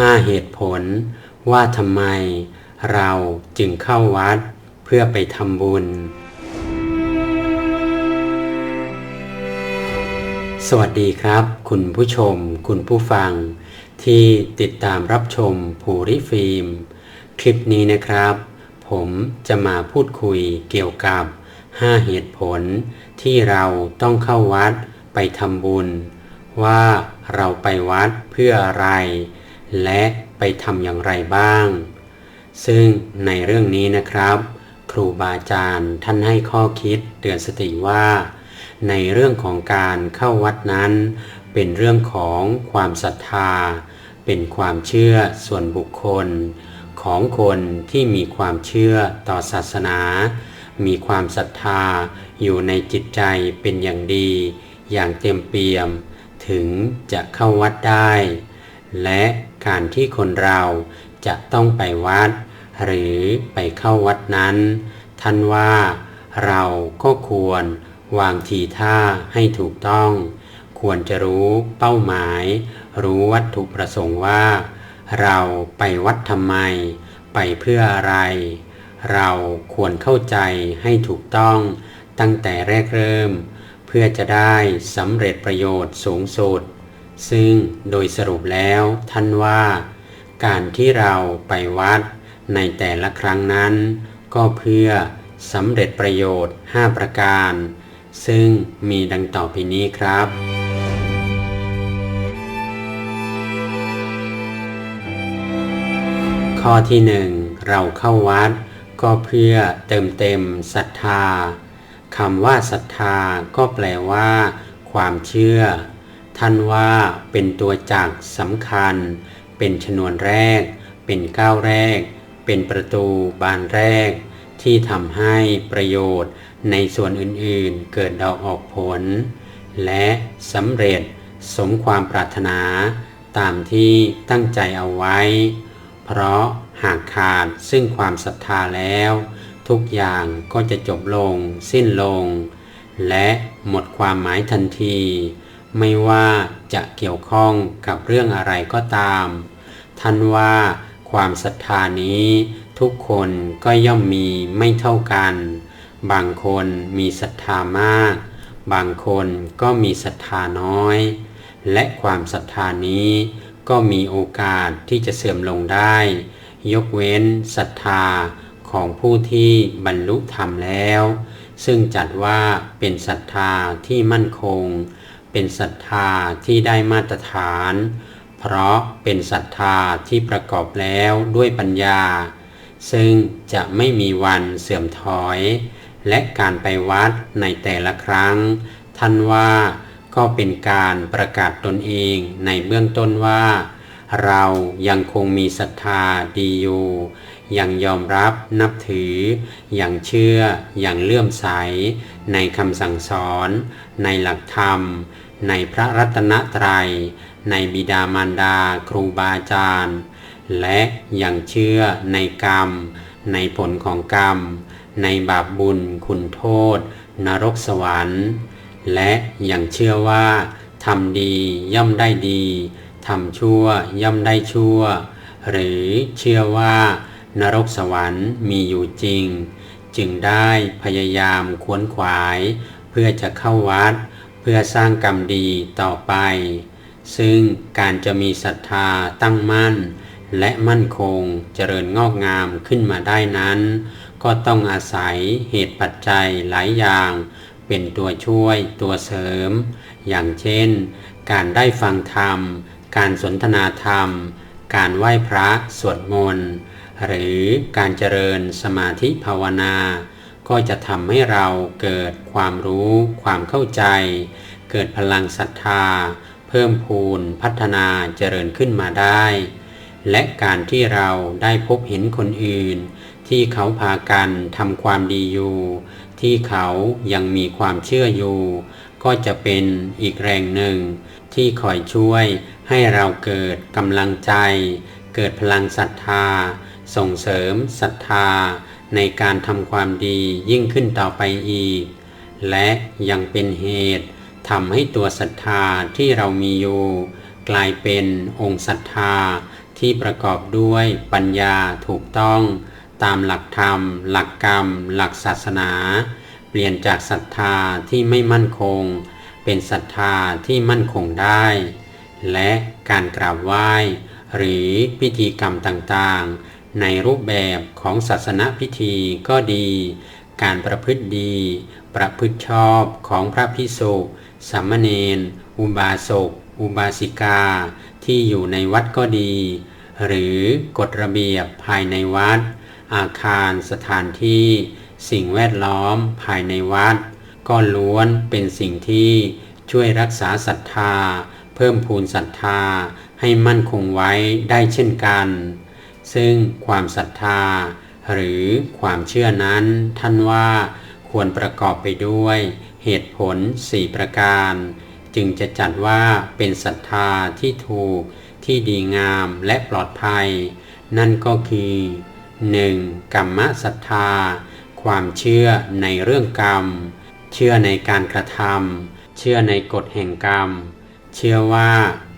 ห้าเหตุผล ว่าทำไมเราจึงเข้าวัดเพื่อไปทำบุญ สวัสดีครับ คุณผู้ชม คุณผู้ฟัง ที่ติดตามรับชมภูริฟิล์ม คลิปนี้นะครับ ผมจะมาพูดคุยเกี่ยวกับ 5 เหตุผลที่เราต้องเข้าวัดไปทำบุญ ว่าเราไปวัดเพื่ออะไร และไปทำอย่างไรบ้าง ซึ่งในเรื่องนี้นะครับ ครูบาอาจารย์ท่านให้ข้อคิดเตือนสติว่า ในเรื่องของการเข้าวัดนั้น เป็นเรื่องของความศรัทธา เป็นความเชื่อส่วนบุคคล ของคนที่มีความเชื่อต่อศาสนา มีความศรัทธาอยู่ในจิตใจเป็นอย่างดี อย่างเต็มเปี่ยม ถึงจะเข้าวัดได้ และ การที่คนเราจะต้องไปวัด หรือไปเข้าวัดนั้น ท่านว่าเราก็ควรวางทีท่าให้ถูกต้อง ควรจะรู้เป้าหมาย รู้วัตถุประสงค์ว่า เราไปวัดทำไม ไปเพื่ออะไร เราควรเข้าใจให้ถูกต้อง ตั้งแต่แรกเริ่ม เพื่อจะได้สำเร็จประโยชน์สูงสุด ซึ่งโดยสรุปแล้วท่านว่า การที่เราไปวัดในแต่ละครั้งนั้น ก็เพื่อสำเร็จประโยชน์ 5 ประการ ซึ่งมีดังต่อไปนี้ครับ ข้อที่หนึ่งเราเข้าวัด ก็เพื่อเติมเต็มศรัทธาคำว่าศรัทธาก็แปลว่า ความเชื่อ ท่านว่าเป็นตัวจักสำคัญ เป็นชนวนแรก เป็นก้าวแรก เป็นประตูบานแรก ที่ทำให้ประโยชน์ในส่วนอื่นๆเกิดดอกออกผล และสำเร็จสมความปรารถนาตามที่ตั้งใจเอาไว้ เพราะหากขาดซึ่งความศรัทธาแล้ว ทุกอย่างก็จะจบลงสิ้นลง และหมดความหมายทันที ไม่ว่าจะเกี่ยวข้องกับเรื่องอะไรก็ตาม ท่านว่าความศรัทธานี้ทุกคนก็ย่อมมีไม่เท่ากัน บางคนมีศรัทธามาก บางคนก็มีศรัทธาน้อย และความศรัทธานี้ก็มีโอกาสที่จะเสื่อมลงได้ ยกเว้นศรัทธาของผู้ที่บรรลุธรรมแล้ว ซึ่งจัดว่าเป็นศรัทธาที่มั่นคง เป็นศรัทธาที่ได้มาตรฐาน เพราะเป็นศรัทธาที่ประกอบแล้วด้วยปัญญา ซึ่งจะไม่มีวันเสื่อมถอย และการไปวัดในแต่ละครั้ง ท่านว่าก็เป็นการประกาศตนเองในเบื้องต้นว่า เรายังคงมีศรัทธาดีอยู่ยังยอมรับนับถือ อย่างเชื่อ อย่างเลื่อมใส ในคำสั่งสอน ในหลักธรรม ในพระรัตนตรัย ในบิดามารดาครูบาอาจารย์ และยังเชื่อในกรรม ในผลของกรรม ในบาปบุญคุณโทษ นรกสวรรค์ และยังเชื่อว่าทำดีย่อมได้ดีทำชั่วย่อมได้ชั่ว หรือเชื่อว่านรกสวรรค์มีอยู่จริง จึงได้พยายามขวนขวาย เพื่อจะเข้าวัดเพื่อสร้างกรรมดีต่อไป ซึ่งการจะมีศรัทธาตั้งมั่น และมั่นคงเจริญงอกงามขึ้นมาได้นั้น ก็ต้องอาศัยเหตุปัจจัยหลายอย่าง เป็นตัวช่วยตัวเสริม อย่างเช่น การได้ฟังธรรม การสนทนาธรรม การไหว้พระสวดมนต์ หรือการเจริญสมาธิภาวนา ก็จะทำให้เราเกิดความรู้ความเข้าใจ เกิดพลังศรัทธา เพิ่มพูนพัฒนาเจริญขึ้นมาได้ และการที่เราได้พบเห็นคนอื่น ที่เขาพากันทำความดีอยู่ ที่เขายังมีความเชื่ออยู่ ก็จะเป็นอีกแรงหนึ่ง ที่คอยช่วยให้เราเกิดกำลังใจ เกิดพลังศรัทธา ส่งเสริมศรัทธา ในการทำความดียิ่งขึ้นต่อไปอีก และยังเป็นเหตุทำให้ตัวศรัทธาที่เรามีอยู่ กลายเป็นองค์ศรัทธาที่ประกอบด้วยปัญญาถูกต้อง ตามหลักธรรม หลักกรรม หลักศาสนา เปลี่ยนจากศรัทธาที่ไม่มั่นคง เป็นศรัทธาที่มั่นคงได้ และการกราบไหว้ หรือพิธีกรรมต่างๆ ในรูปแบบของศาสนพิธีก็ดี การประพฤติดี ประพฤติชอบของพระพิสุสามเณรอุบาสก อุบาสิกา ที่อยู่ในวัดก็ดี หรือกฎระเบียบภายในวัด อาคารสถานที่ สิ่งแวดล้อมภายในวัด ก็ล้วนเป็นสิ่งที่ช่วยรักษาศรัทธา เพิ่มพูนศรัทธาให้มั่นคงไว้ได้เช่นกัน ซึ่งความศรัทธา หรือความเชื่อนั้นท่านว่าควรประกอบไปด้วยเหตุผลสี่ประการ จึงจะจัดว่าเป็นศรัทธาที่ถูกที่ดีงามและปลอดภัย นั่นก็คือ 1. กรรมศรัทธา ความเชื่อในเรื่องกรรม เชื่อในการกระทำเชื่อในกฎแห่งกรรม เชื่อว่า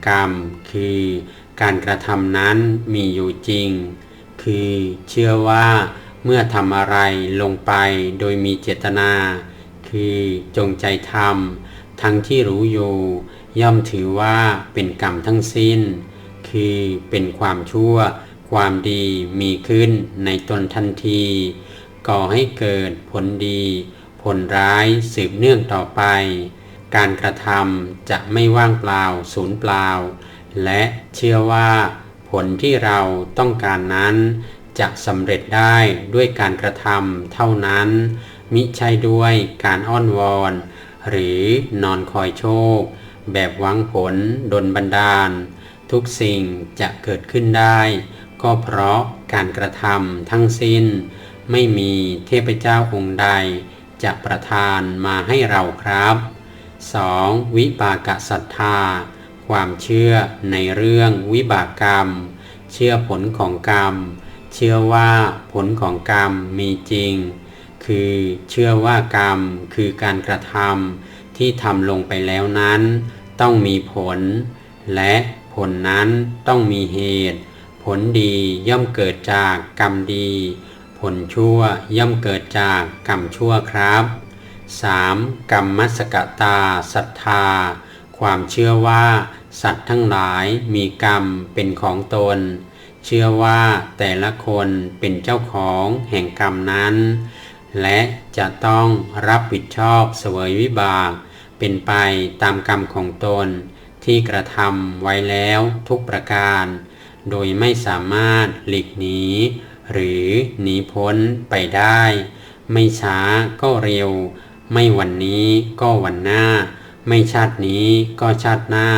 กรรมคือ การกระทำนั้นมีอยู่จริง คือเชื่อว่าเมื่อทำอะไรลงไปโดยมีเจตนา คือจงใจทำทั้งที่รู้อยู่ ย่อมถือว่าเป็นกรรมทั้งสิ้น คือเป็นความชั่ว ความดีมีขึ้นในตนทันที ก่อให้เกิดผลดี ผลร้ายสืบเนื่องต่อไป การกระทำจะไม่ว่างเปล่า สูญเปล่า และเชื่อว่าผลที่เราต้องการนั้นจะสำเร็จได้ด้วยการกระทำเท่านั้น มิใช่ด้วยการอ้อนวอน หรือนอนคอยโชค แบบหวังผลดนบันดาล ทุกสิ่งจะเกิดขึ้นได้ ก็เพราะการกระทำทั้งสิ้น ไม่มีเทพเจ้าองค์ใด จะประทานมาให้เราครับ 2. วิปากศรัทธา ความเชื่อในเรื่องวิบากกรรม เชื่อผลของกรรม เชื่อว่าผลของกรรมมีจริง คือเชื่อว่ากรรมคือการกระทำที่ทำลงไปแล้วนั้น ต้องมีผล และผลนั้นต้องมีเหตุ ผลดีย่อมเกิดจากกรรมดี ผลชั่วย่อมเกิดจากกรรมชั่วครับ 3. กรรมมัสกตาศรัทธา ความเชื่อว่า สัตว์ทั้งหลายมีกรรมเป็นของตน เชื่อว่าแต่ละคนเป็นเจ้าของแห่งกรรมนั้น และจะต้องรับผิดชอบเสวยวิบาก เป็นไปตามกรรมของตน ที่กระทำไว้แล้วทุกประการ โดยไม่สามารถหลีกหนีหรือหนีพ้นไปได้ ไม่ช้าก็เร็ว ไม่วันนี้ก็วันหน้า ไม่ชาตินี้ก็ชาติหน้า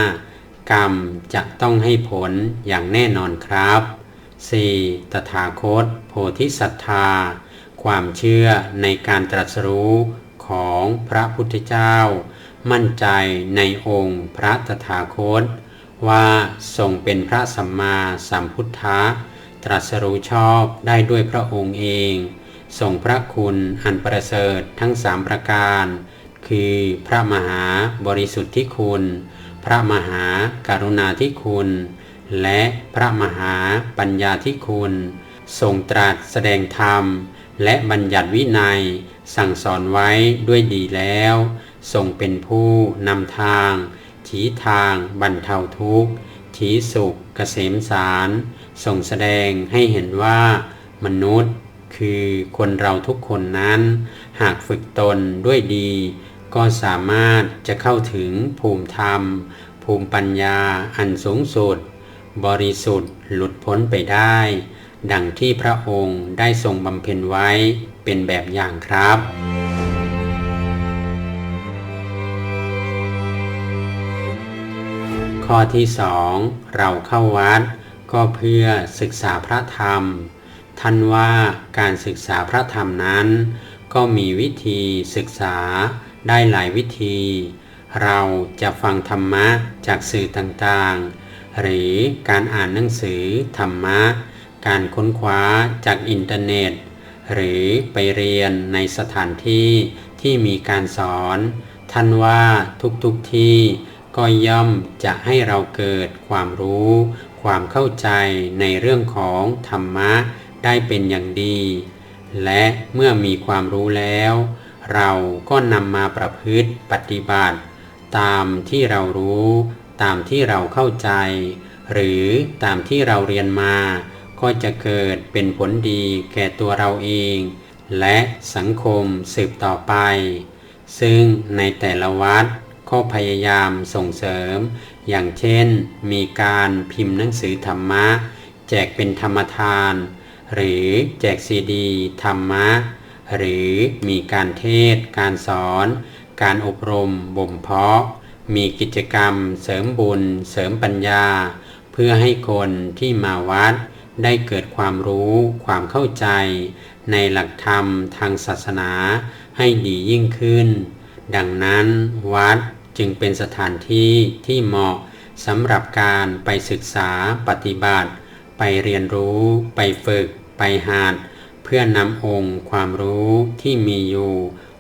กรรมจะต้องให้ผลอย่างแน่นอนครับ 4. ตถาคต โพธิสัตธา ความเชื่อในการตรัสรู้ของพระพุทธเจ้า มั่นใจในองค์พระตถาคต ว่าทรงเป็นพระสัมมาสัมพุทธะตรัสรู้ชอบได้ด้วยพระองค์เอง ทรงพระคุณอันประเสริฐทั้งสามประการ คือพระมหาบริสุทธิคุณ พระมหาการุณาธิคุณ และพระมหาปัญญาธิคุณทรงตรัสแสดงธรรม และบัญญัติวินัย สั่งสอนไว้ด้วยดีแล้วทรงเป็นผู้นำทาง ชี้ทางบรรเทาทุกข์ ชี้สุขเกษมสารทรงแสดงให้เห็นว่ามนุษย์ คือคนเราทุกคนนั้น หากฝึกตนด้วยดี ก็สามารถจะเข้าถึงภูมิธรรม ภูมิปัญญาอันสูงสุด บริสุทธิ์หลุดพ้นไปได้ ดังที่พระองค์ได้ทรงบำเพ็ญไว้เป็นแบบอย่างครับข้อที่สองเราเข้าวัด ก็เพื่อศึกษาพระธรรม ท่านว่าการศึกษาพระธรรมนั้น ก็มีวิธีศึกษาได้หลายวิธี เราจะฟังธรรมะจากสื่อต่างๆ หรือการอ่านหนังสือธรรมะ การค้นคว้าจากอินเทอร์เน็ต หรือไปเรียนในสถานที่ที่มีการสอน ท่านว่าทุกๆทที่ก็ย่อมจะให้เราเกิดความรู้ ความเข้าใจในเรื่องของธรรมะ ได้เป็นอย่างดี และเมื่อมีความรู้แล้ว เราก็นำมาประพฤติปฏิบัติ ตามที่เรารู้ ตามที่เราเข้าใจ หรือตามที่เราเรียนมา ก็จะเกิดเป็นผลดีแก่ตัวเราเอง และสังคมสืบต่อไป ซึ่งในแต่ละวัดก็พยายามส่งเสริม อย่างเช่น มีการพิมพ์หนังสือธรรมะ แจกเป็นธรรมทาน หรือแจกซีดี ธรรมะ หรือมีการเทศ การสอน การอบรม บ่มเพาะ มีกิจกรรม เสริมบุญ เสริมปัญญา เพื่อให้คนที่มาวัด ได้เกิดความรู้ความเข้าใจ ในหลักธรรมทางศาสนาให้ดียิ่งขึ้น ดังนั้นวัดจึงเป็นสถานที่ที่เหมาะสำหรับการไปศึกษาปฏิบัติ ไปเรียนรู้ไปฝึก ไปหาดเพื่อนำองค์ความรู้ที่มีอยู่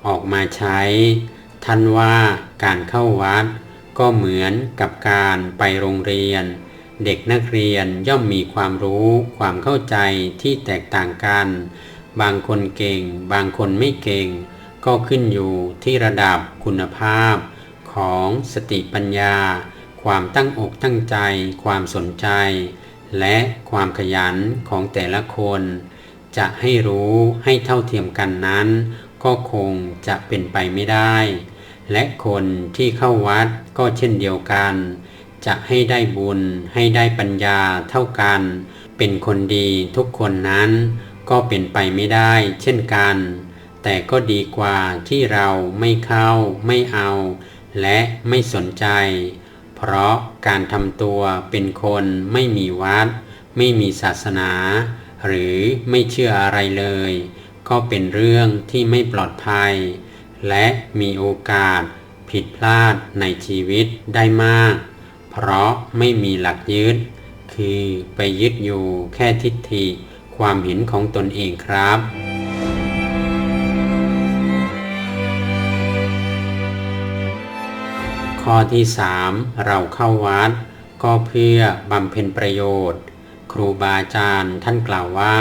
ออกมาใช้ ท่านว่าการเข้าวัด ก็เหมือนกับการไปโรงเรียน เด็กนักเรียนย่อมมีความรู้ความเข้าใจที่แตกต่างกัน บางคนเก่ง บางคนไม่เก่ง ก็ขึ้นอยู่ที่ระดับคุณภาพ ของสติปัญญา ความตั้งอกตั้งใจ ความสนใจ และความขยันของแต่ละคน จะให้รู้ให้เท่าเทียมกันนั้น ก็คงจะเป็นไปไม่ได้ และคนที่เข้าวัดก็เช่นเดียวกัน จะให้ได้บุญให้ได้ปัญญาเท่ากัน เป็นคนดีทุกคนนั้น ก็เป็นไปไม่ได้เช่นกัน แต่ก็ดีกว่าที่เราไม่เข้าไม่เอา และไม่สนใจ เพราะการทำตัวเป็นคนไม่มีวัด ไม่มีศาสนา หรือไม่เชื่ออะไรเลย ก็เป็นเรื่องที่ไม่ปลอดภัย และมีโอกาสผิดพลาดในชีวิตได้มาก เพราะไม่มีหลักยึด คือไปยึดอยู่แค่ทิฏฐิความเห็นของตนเองครับ ข้อที่สามเราเข้าวัด ก็เพื่อบำเพ็ญประโยชน์ ครูบาอาจารย์ท่านกล่าวว่า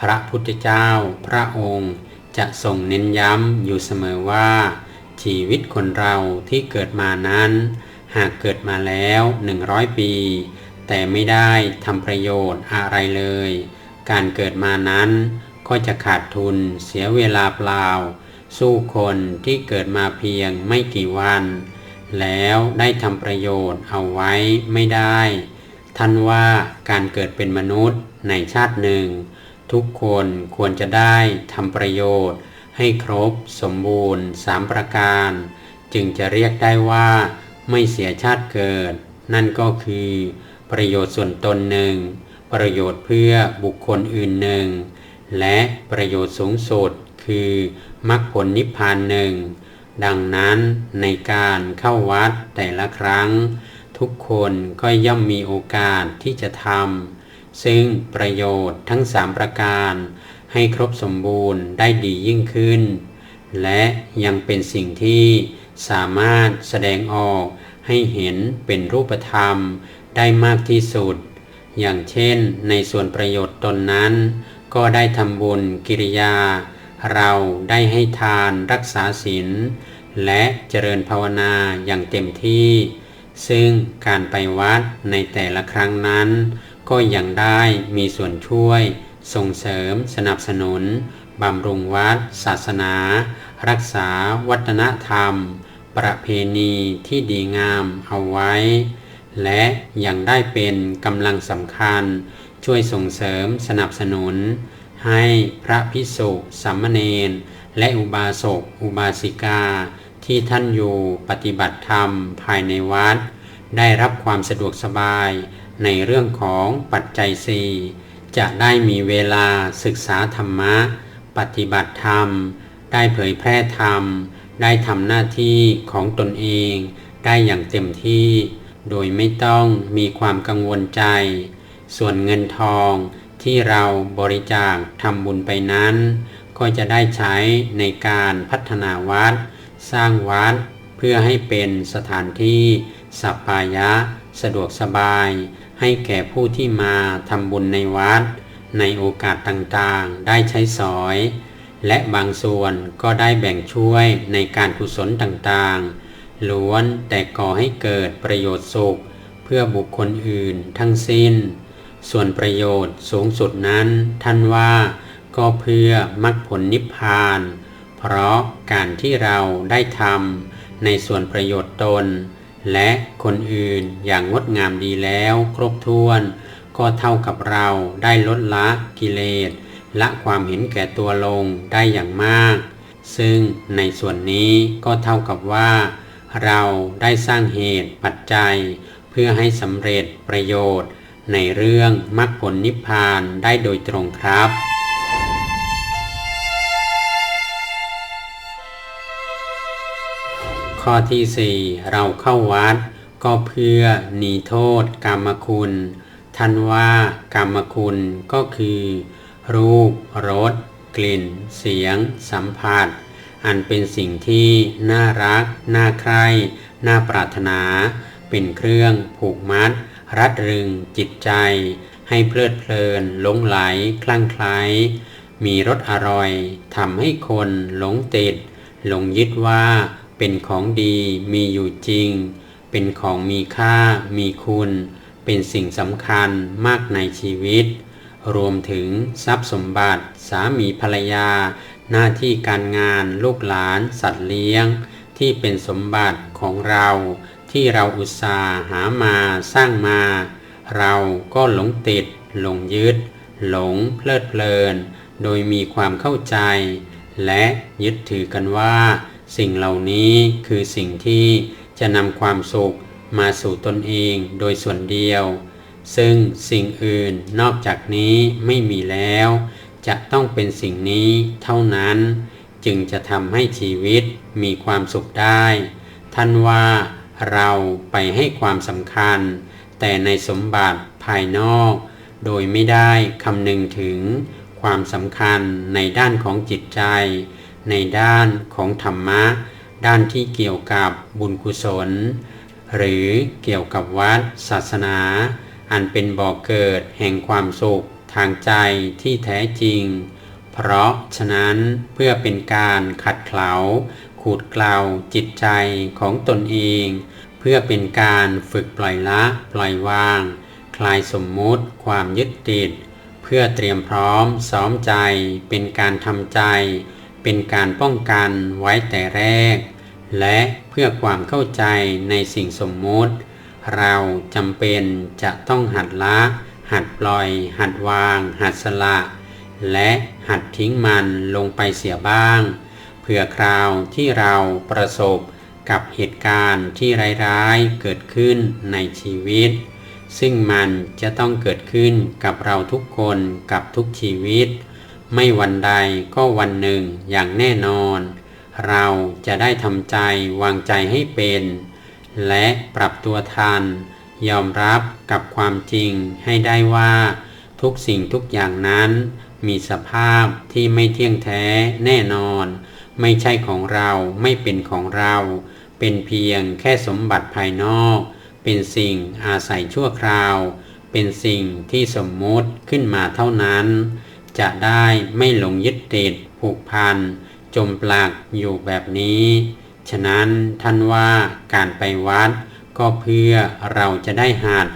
พระพุทธเจ้าพระองค์จะทรงเน้นย้ำอยู่เสมอว่า ชีวิตคนเราที่เกิดมานั้น หากเกิดมาแล้วหนึ่งร้อยปี แต่ไม่ได้ทำประโยชน์อะไรเลย การเกิดมานั้นก็จะขาดทุนเสียเวลาเปล่า สู้คนที่เกิดมาเพียงไม่กี่วัน แล้วได้ทำประโยชน์เอาไว้ไม่ได้ ท่านว่าการเกิดเป็นมนุษย์ในชาติหนึ่ง ทุกคนควรจะได้ทำประโยชน์ ให้ครบสมบูรณ์สามประการ จึงจะเรียกได้ว่า ไม่เสียชาติเกิด นั่นก็คือ ประโยชน์ส่วนตนหนึ่ง ประโยชน์เพื่อบุคคลอื่นหนึ่ง และประโยชน์สูงสุดคือมรรคผลนิพพานหนึ่ง ดังนั้นในการเข้าวัดแต่ละครั้ง ทุกคนก็ย่อมมีโอกาสที่จะทำซึ่งประโยชน์ทั้งสามประการ ให้ครบสมบูรณ์ได้ดียิ่งขึ้น และยังเป็นสิ่งที่สามารถแสดงออกให้เห็นเป็นรูปธรรมได้มากที่สุด อย่างเช่นในส่วนประโยชน์ตนนั้น ก็ได้ทำบุญกิริยา เราได้ให้ทานรักษาศีลและเจริญภาวนาอย่างเต็มที่ ซึ่งการไปวัดในแต่ละครั้งนั้น ก็ยังได้มีส่วนช่วย ส่งเสริมสนับสนุนบำรุงวัด ศาสนา รักษาวัฒนธรรม ประเพณีที่ดีงามเอาไว้ และยังได้เป็นกำลังสำคัญ ช่วยส่งเสริมสนับสนุน ให้พระพิสุสัมมเนนและอุบาสกอุบาสิกา ที่ท่านอยู่ปฏิบัติธรรมภายในวัด ได้รับความสะดวกสบายในเรื่องของปัจจัยสี่จะได้มีเวลาศึกษาธรรมะ ปฏิบัติธรรม ได้เผยแพร่ธรรม ได้ทำหน้าที่ของตนเอง ได้อย่างเต็มที่ โดยไม่ต้องมีความกังวลใจ ส่วนเงินทอง ที่เราบริจาคทำบุญไปนั้น ก็จะได้ใช้ในการพัฒนาวัด สร้างวัด เพื่อให้เป็นสถานที่สัปปายะ สะดวกสบายใให้แก่ผู้ที่มาทำบุญในวัด ในโอกาสต่างๆ ได้ใช้สอย และบางส่วนก็ได้แบ่งช่วยในการกุศลต่างๆ ล้วนแต่ก่อให้เกิดประโยชน์สุข เพื่อบุคคลอื่นทั้งสิ้น ส่วนประโยชน์สูงสุดนั้น ท่านว่าก็เพื่อมรรคผลนิพพาน เพราะการที่เราได้ทำในส่วนประโยชน์ตน และคนอื่นอย่างงดงามดีแล้วครบถ้วน ก็เท่ากับเราได้ลดละกิเลสละความเห็นแก่ตัวลงได้อย่างมาก ซึ่งในส่วนนี้ก็เท่ากับว่า เราได้สร้างเหตุปัจจัย เพื่อให้สำเร็จประโยชน์ ในเรื่องมรรคผลนิพพานได้โดยตรงครับ ข้อที่สี่เราเข้าวัด ก็เพื่อหนีโทษกรรมคุณ ท่านว่ากรรมคุณก็คือ รูปรสกลิ่น เสียง สัมผัส อันเป็นสิ่งที่น่ารัก น่าใคร่ น่าปรารถนา เป็นเครื่องผูกมัด รัดรึงจิตใจ ให้เพลิดเพลินหลงไหลคลั่งไคล้มีรสอร่อยทำให้คนหลงติด หลงยึดว่าเป็นของดีมีอยู่จริง เป็นของมีค่ามีคุณ เป็นสิ่งสำคัญมากในชีวิต รวมถึงทรัพย์สมบัติสามีภรรยา หน้าที่การงานลูกหลานสัตว์เลี้ยง ที่เป็นสมบัติของเรา ที่เราอุตส่าห์หามาสร้างมา เราก็หลงติด หลงยึด หลงเพลิดเพลิน โดยมีความเข้าใจ และยึดถือกันว่า สิ่งเหล่านี้คือสิ่งที่จะนำความสุขมาสู่ตนเองโดยส่วนเดียว ซึ่งสิ่งอื่นนอกจากนี้ไม่มีแล้ว จะต้องเป็นสิ่งนี้เท่านั้น จึงจะทำให้ชีวิตมีความสุขได้ ท่านว่า เราไปให้ความสำคัญ แต่ในสมบัติภายนอก โดยไม่ได้คำนึงถึงความสำคัญในด้านของจิตใจ ในด้านของธรรมะ ด้านที่เกี่ยวกับบุญกุศล หรือเกี่ยวกับวัดศาสนา อันเป็นบ่อกเกิดแห่งความสุขทางใจที่แท้จริง เพราะฉะนั้นเพื่อเป็นการขัดเกลาขูดเกลาจิตใจของตนเอง เพื่อเป็นการฝึกปล่อยละ ปล่อยวาง คลายสมมุติ ความยึดติด เพื่อเตรียมพร้อม ซ้อมใจ เป็นการทำใจ เป็นการป้องกันไว้แต่แรก และเพื่อความเข้าใจในสิ่งสมมุติ เราจำเป็นจะต้องหัดละ หัดปล่อย หัดวาง หัดสละ และหัดทิ้งมันลงไปเสียบ้าง เพื่อคราวที่เราประสบ กับเหตุการณ์ที่ร้ายๆเกิดขึ้นในชีวิต ซึ่งมันจะต้องเกิดขึ้นกับเราทุกคนกับทุกชีวิต ไม่วันใดก็วันหนึ่งอย่างแน่นอน เราจะได้ทำใจวางใจให้เป็น และปรับตัวทัน ยอมรับกับความจริงให้ได้ว่า ทุกสิ่งทุกอย่างนั้น มีสภาพที่ไม่เที่ยงแท้แน่นอนไม่ใช่ของเราไม่เป็นของเรา เป็นเพียงแค่สมบัติภายนอก เป็นสิ่งอาศัยชั่วคราว เป็นสิ่งที่สมมุติขึ้นมาเท่านั้น จะได้ไม่หลงยึดติดผูกพัน จมปลักอยู่แบบนี้ ฉะนั้นท่านว่าการไปวัด ก็เพื่อเราจะได้หัด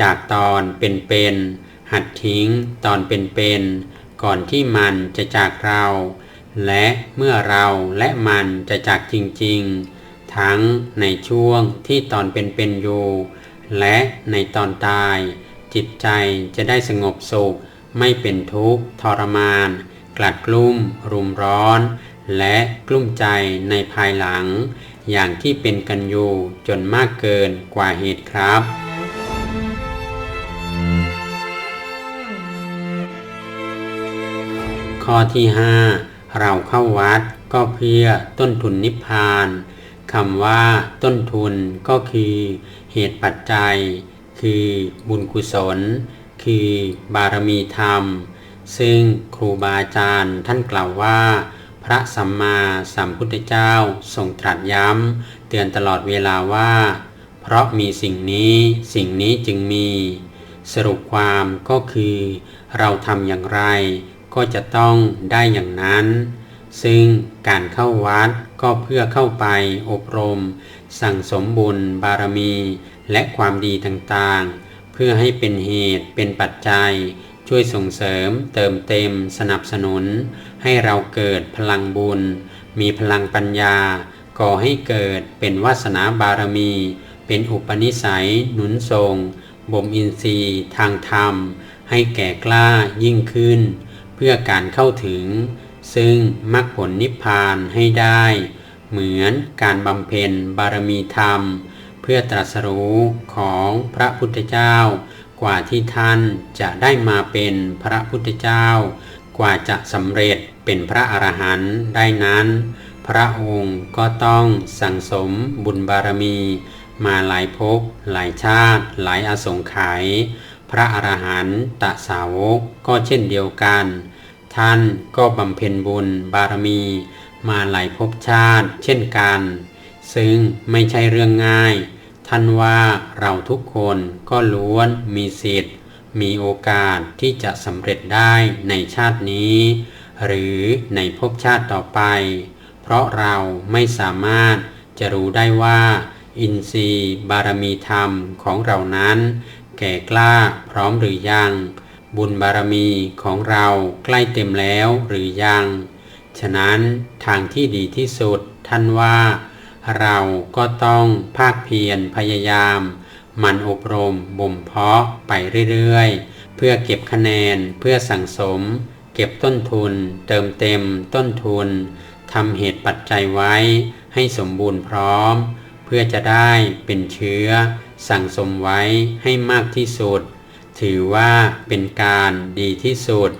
จากตอนเป็นๆหัดทิ้งตอนเป็นๆก่อนที่มันจะจากเรา และเมื่อเราและมันจะจากจริงๆ ทั้งในช่วงที่ตอนเป็นๆอยู่ และในตอนตาย จิตใจจะได้สงบสุข ไม่เป็นทุกข์ทรมาน กลัดกลุ้มรุมร้อน และกลุ้มใจในภายหลัง อย่างที่เป็นกันอยู่จนมากเกินกว่าเหตุครับข้อที่ 5 เราเข้าวัดก็เพื่อต้นทุนนิพพาน คำว่า ต้นทุนก็คือเหตุปัจจัย คือบุญกุศล คือบารมีธรรม ซึ่งครูบาอาจารย์ท่านกล่าวว่า พระสัมมาสัมพุทธเจ้าทรงตรัสย้ำ เตือนตลอดเวลาว่า เพราะมีสิ่งนี้สิ่งนี้จึงมี สรุปความก็คือ เราทำอย่างไร ก็จะต้องได้อย่างนั้น ซึ่งการเข้าวัด ก็เพื่อเข้าไปอบรม สั่งสมบุญบารมี และความดีต่างๆ เพื่อให้เป็นเหตุเป็นปัจจัย ช่วยส่งเสริมเติมเต็มสนับสนุน ให้เราเกิดพลังบุญ มีพลังปัญญา ก่อให้เกิดเป็นวาสนาบารมี เป็นอุปนิสัยหนุนทรงบ่มอินทรีย์ทางธรรม ให้แก่กล้ายิ่งขึ้น เพื่อการเข้าถึง ซึ่งมรรคผลนิพพานให้ได้ เหมือนการบำเพ็ญบารมีธรรม เพื่อตรัสรู้ของพระพุทธเจ้า กว่าที่ท่านจะได้มาเป็นพระพุทธเจ้า กว่าจะสำเร็จเป็นพระอรหันต์ได้นั้น พระองค์ก็ต้องสั่งสมบุญบารมี มาหลายภพหลายชาติ หลายอสงไขยพระอรหันตสาวกก็เช่นเดียวกัน ท่านก็บำเพ็ญบุญบารมีมาหลายภพชาติเช่นกัน ซึ่งไม่ใช่เรื่องง่าย ท่านว่าเราทุกคนก็ล้วนมีสิทธิ์ มีโอกาสที่จะสำเร็จได้ในชาตินี้ หรือในภพชาติต่อไป เพราะเราไม่สามารถจะรู้ได้ว่า อินทรีย์บารมีธรรมของเรานั้น แก่กล้าพร้อมหรือยัง บุญบารมีของเราใกล้เต็มแล้วหรือยัง ฉะนั้นทางที่ดีที่สุดท่านว่า เราก็ต้องภาคเพียรพยายาม มันอบรมบ่มเพาะไปเรื่อยๆ เพื่อเก็บคะแนนเพื่อสั่งสม เก็บต้นทุน เติมเต็มต้นทุนทำเหตุปัจจัยไว้ให้สมบูรณ์พร้อม เพื่อจะได้เป็นเชื้อ สั่งสมไว้ให้มากที่สุด ถือว่าเป็นการดีที่สุด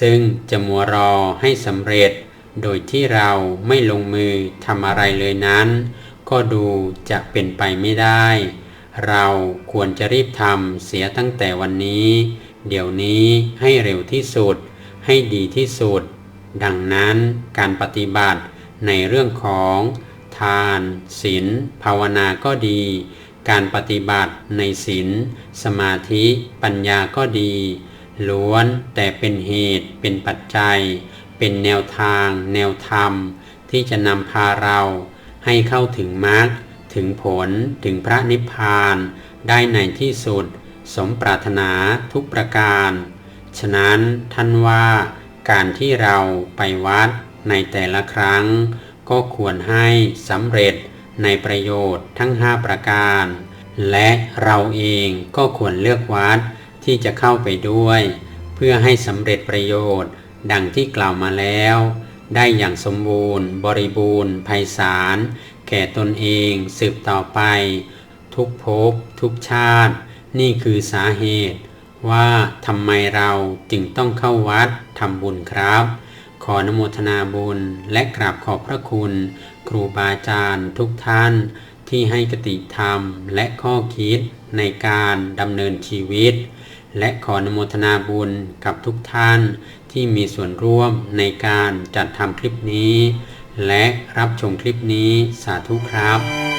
ซึ่งจะมัวรอให้สำเร็จ โดยที่เราไม่ลงมือทำอะไรเลยนั้น ก็ดูจะเป็นไปไม่ได้ เราควรจะรีบทำเสียตั้งแต่วันนี้ เดี๋ยวนี้ให้เร็วที่สุด ให้ดีที่สุด ดังนั้นการปฏิบัติในเรื่องของ ทานศีลภาวนาก็ดี การปฏิบัติในศีลสมาธิปัญญาก็ดี ล้วนแต่เป็นเหตุเป็นปัจจัย เป็นแนวทาง แนวธรรม ที่จะนำพาเราให้เข้าถึงมรรคถึงผลถึงพระนิพพานได้ในที่สุด สมปรารถนาทุกประการ ฉะนั้นท่านว่าการที่เราไปวัดในแต่ละครั้ง ก็ควรให้สำเร็จ ในประโยชน์ทั้ง 5 ประการ และเราเองก็ควรเลือกวัดที่จะเข้าไปด้วย เพื่อให้สำเร็จประโยชน์ดังที่กล่าวมาแล้ว ได้อย่างสมบูรณ์ บริบูรณ์ไพศาลแก่ตนเองสืบต่อไป ทุกภพทุกชาติ นี่คือสาเหตุ ว่าทำไมเราจึงต้องเข้าวัดทำบุญครับ ขอนโมทนาบุญและกราบขอบพระคุณ ครูบาอาจารย์ทุกท่านที่ให้กติธรรมและข้อคิดในการดำเนินชีวิต และขออนุโมทนาบุญกับทุกท่านที่มีส่วนร่วมในการจัดทำคลิปนี้ และรับชมคลิปนี้สาธุครับ